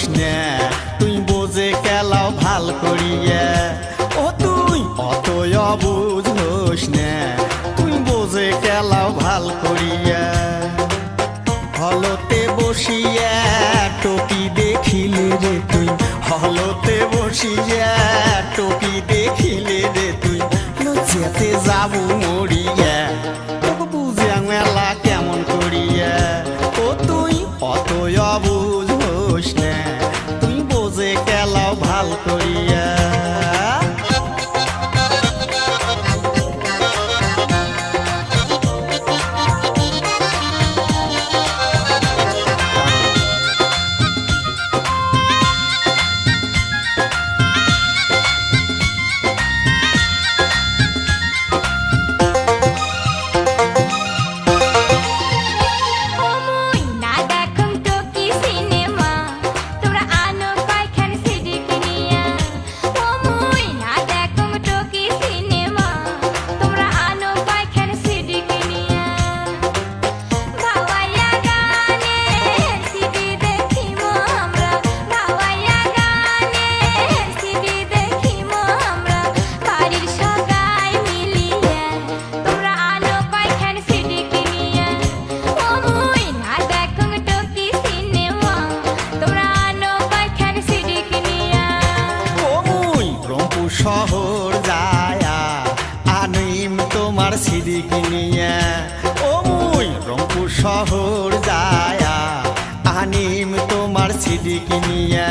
অবুঝোস না, তুই বোঝে কেলাও ভালো করিয়া। ও তুই অতই অবুঝোস না, তুই বোঝে কেলাও ভালো করিয়া। হলতে বসিয়া টপি দেখিলে রে তুই, হলতে বসিয়া টপি দেখিলে রে তুই। লজ্জাতে যাব তোমার সিঁড়ি কিনিয়া ওই রংপুর শহর যায়া, আনিম তোমার সিঁড়ি কিনিয়া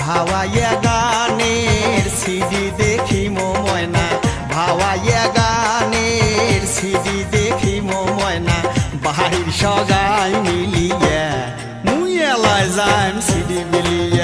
ভাওয়াইয়া গানের সিডি দেখি মো ময়না, ভাওয়াইয়া গানের সিডি দেখি মো ময়না, বাহির সগাই মিলিয়া, মুই এলায় যাইম সিডি মিলিয়া।